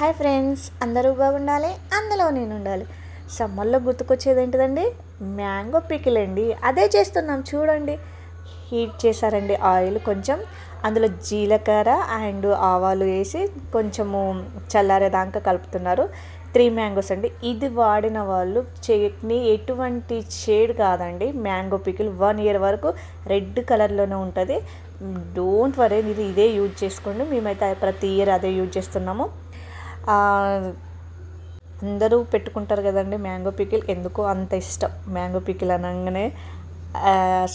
Hi friends అందరూ బాగుండాలి అందులో నేను ఉండాలి సమ్మర్లో గుర్తుకొచ్చేది ఏంటిదండి మ్యాంగో పికిల్ అండి అదే చేస్తున్నాం చూడండి. హీట్ చేశారండి ఆయిల్ కొంచెం. అందులో జీలకర్ర అండ్ ఆవాలు వేసి కొంచెము చల్లారేదాకా కలుపుతున్నారు. త్రీ మ్యాంగోస్ అండి. ఇది వాడిన వాళ్ళు చట్నీ ఎటువంటి షేడ్ కాదండి. మ్యాంగో పికిల్ వన్ ఇయర్ వరకు రెడ్ కలర్లోనే ఉంటుంది. డోంట్ వరీ ఇది ఇదే యూజ్ చేసుకోండి. మేమైతే ప్రతి ఇయర్ అదే యూజ్ చేస్తున్నాము. అందరూ పెట్టుకుంటారు కదండి మ్యాంగో పికిల్. ఎందుకో అంత ఇష్టం మ్యాంగో పికిల్ అనగానే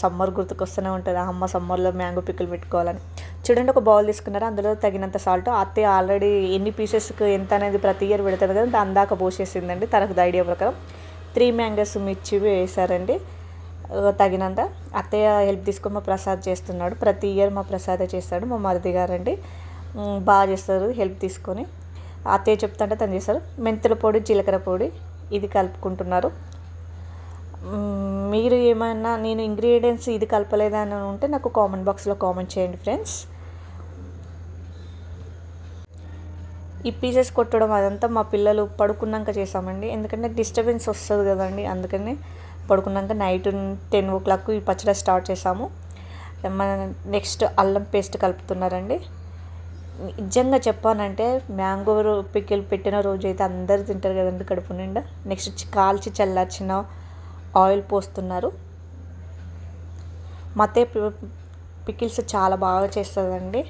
సమ్మర్ గుర్తుకొస్తూనే ఉంటుంది. అమ్మ సమ్మర్లో మ్యాంగో పికిల్ పెట్టుకోవాలని. చూడండి ఒక బౌల్ తీసుకున్నారు? అందులో తగినంత సాల్ట్. అత్తయ్య ఆల్రెడీ ఎన్ని పీసెస్కి ఎంత అనేది ప్రతి ఇయర్ పెడతారు కదా అందాక పోసేసిందండి తనకు ఐడియా ప్రకారం. త్రీ మ్యాంగోస్ మిర్చి వేసారండి. తగినంత. అత్తయ్య హెల్ప్ తీసుకొని మా ప్రసాద్ చేస్తున్నాడు. ప్రతి ఇయర్ మా ప్రసాదే చేస్తాడు మా మరిది గారండి. బాగా చేస్తారు హెల్ప్ తీసుకొని. అత్తయ్య చెప్తుంటే తను చేస్తారు మెంతుల పొడి జీలకర్ర పొడి ఇది కలుపుకుంటున్నారు. మీరు ఏమైనా నేను ఇంగ్రీడియంట్స్ ఇది కలపలేదని ఉంటే నాకు కామెంట్ బాక్స్లో కామెంట్ చేయండి ఫ్రెండ్స్. ఈ పీసెస్ కొట్టడం అదంతా మా పిల్లలు పడుకున్నాక చేసామండి ఎందుకంటే డిస్టర్బెన్స్ వస్తుంది కదండి. అందుకని పడుకున్నాక నైట్ టెన్ ఓ క్లాక్ ఈ పచ్చడి స్టార్ట్ చేసాము మన నెక్స్ట్ అల్లం పేస్ట్ కలుపుతున్నారండి. నిజంగా చెప్పానంటే మ్యాంగో పికిల్ పెట్టిన రోజు అయితే అందరు తింటారు కదండి కడుపు నిండా. నెక్స్ట్ కాల్చి చల్లార్చిన ఆయిల్ పోస్తున్నారు. మతే పికిల్స్ చాలా బాగా చేస్తుందండి.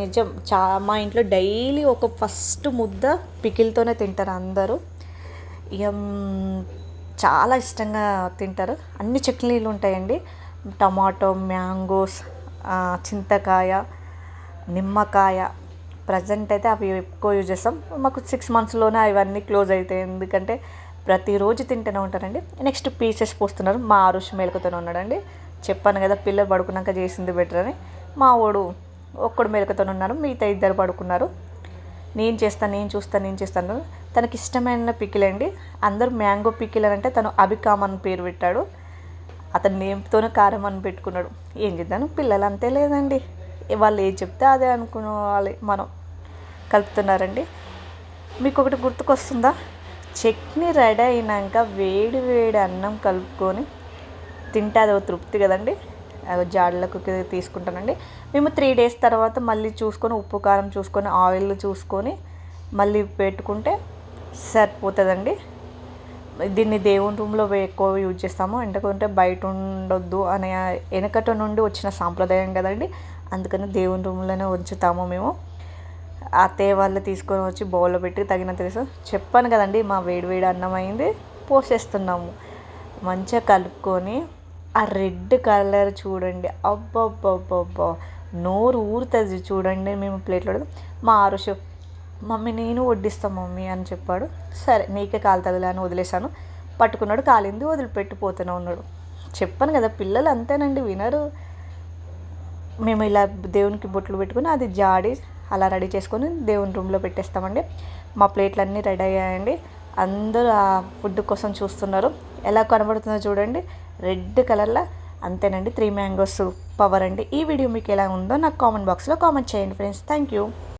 నిజం చా మా ఇంట్లో డైలీ ఒక ఫస్ట్ ముద్ద పికిల్తోనే తింటారు అందరూ. ఇక చాలా ఇష్టంగా తింటారు. అన్ని చట్నీలు ఉంటాయండి. టమాటో మ్యాంగోస్ చింతకాయ నిమ్మకాయ. ప్రజెంట్ అయితే అవి ఎక్కువ యూజ్ చేస్తాం. మాకు సిక్స్ మంత్స్లోనే అవన్నీ క్లోజ్ అవుతాయి ఎందుకంటే ప్రతిరోజు తింటూనే ఉంటారండి. నెక్స్ట్ పీసెస్ పోస్తున్నారు. మా ఆరుష్ మేలుకతోనే ఉన్నాడండి. చెప్పాను కదా పిల్లలు పడుకున్నాక చేసింది బెటర్ అని. మా వాడు ఒక్కడు మేలుకతో ఉన్నారు. మిగతా ఇద్దరు పడుకున్నారు. నేను చేస్తాను నేను చూస్తాను నేను చేస్తాను తనకి ఇష్టమైన పికిల్ అండి అందరూ మ్యాంగో పికిల్ అని అంటే తను అభికామ్ అని పేరు పెట్టాడు. అతని నేమ్తోనే కారం అని పెట్టుకున్నాడు. ఏం చేద్దాను పిల్లలు అంతే లేదండి. వాళ్ళు ఏం చెప్తే అదే అనుకోవాలి మనం కలుపుతున్నారండి. మీకు ఒకటి గుర్తుకొస్తుందా? చట్నీ రెడీ అయినాక వేడి వేడి అన్నం కలుపుకొని తింటే అది తృప్తి కదండి. జాడలకు తీసుకుంటానండి. మేము త్రీ డేస్ తర్వాత మళ్ళీ చూసుకొని ఉప్పు కారం చూసుకొని ఆయిల్ చూసుకొని మళ్ళీ పెట్టుకుంటే సరిపోతుందండి. దీన్ని దేవుని రూమ్లో ఎక్కువ యూజ్ చేస్తాము. ఎందుకంటే బయట ఉండొద్దు అనే వెనకట నుండి వచ్చిన సాంప్రదాయం కదండి. అందుకని దేవుని రూమ్లోనే ఉంచుతాము మేము. అత్తయ్య వాళ్ళు తీసుకొని వచ్చి బౌల్లో పెట్టి తగినంత తెలుసు చెప్పాను కదండి మా వేడి వేడి అన్నం అయింది పోసేస్తున్నాము. మంచిగా కలుపుకొని ఆ రెడ్ కలర్ చూడండి అబ్బబ్బబ్బబ్బో. నోరు ఊరుతుంది చూడండి మేము ప్లేట్లో మా ఆరుషు మమ్మీ నేను వడ్డిస్తాను మమ్మీ అని చెప్పాడు. సరే నీకే కాలుతుందిలే అని వదిలేశాను. పట్టుకున్నాడు కాలింది వదిలిపెట్టిపోతూనే ఉన్నాడు. చెప్పాను కదా పిల్లలు అంతేనండి వినరు. మేము ఇలా దేవునికి బొట్లు పెట్టుకుని అది జాడి అలా రెడీ చేసుకొని దేవుని రూమ్లో పెట్టేస్తామండి. మా ప్లేట్లు అన్నీ రెడీ అయ్యాయండి. అందరూ ఆ ఫుడ్ కోసం చూస్తున్నారు. ఎలా కనబడుతుందో చూడండి. రెడ్ కలర్లో అంతేనండి. త్రీ మ్యాంగోస్ పవర్ అండి. ఈ వీడియో మీకు ఎలా ఉందో నాకు కామెంట్ బాక్స్లో కామెంట్ చేయండి ఫ్రెండ్స్. Thank you.